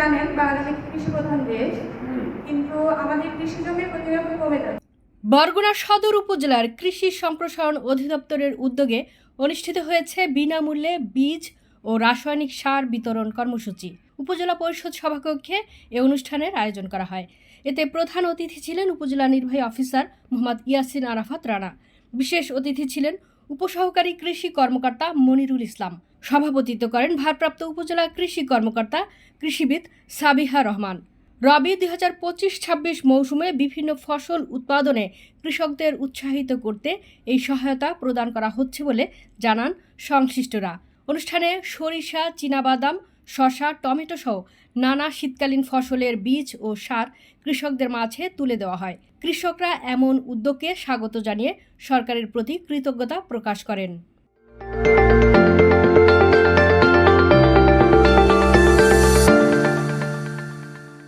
জানেন বাংলাদেশ কৃষি প্রধান দেশ কিন্তু আমাদের কৃষি জমি প্রতিনিয়ত কমে যাচ্ছে। বরগুনা সদর উপজেলার কৃষি সম্প্রসারণ অধিদপ্তরের উদ্যোগে অনুষ্ঠিত হয়েছে বিনামূল্যে বীজ ও রাসায়নিক সার বিতরণ কর্মসূচি। উপজেলা পরিষদ সভাকক্ষে এ অনুষ্ঠানের আয়োজন করা হয়। এতে প্রধান অতিথি ছিলেন উপজেলা নির্বাহী অফিসার মোহাম্মদ ইয়াসিন আরাফাত রানা। বিশেষ অতিথি ছিলেন উপসহকারী কৃষি কর্মকর্তা মনিরুল ইসলাম। সভাপতিত্ব করেন ভারপ্রাপ্ত উপজেলা কৃষি কর্মকর্তা কৃষিবিদ সাবিহা রহমান। রবি দুই হাজার পঁচিশ ছাব্বিশ মৌসুমে বিভিন্ন ফসল উৎপাদনে কৃষকদের উৎসাহিত করতে এই সহায়তা প্রদান করা হচ্ছে বলে জানান সংশ্লিষ্টরা। অনুষ্ঠানে সরিষা, চীনাবাদাম শশা টমেটো সহ নানা শীতকালীন ফসলের বীজ ও সার কৃষকদের মাঝে তুলে দেওয়া হয়। কৃষকরা এমন উদ্যোগকে স্বাগত জানিয়ে সরকারের প্রতি কৃতজ্ঞতা প্রকাশ করেন।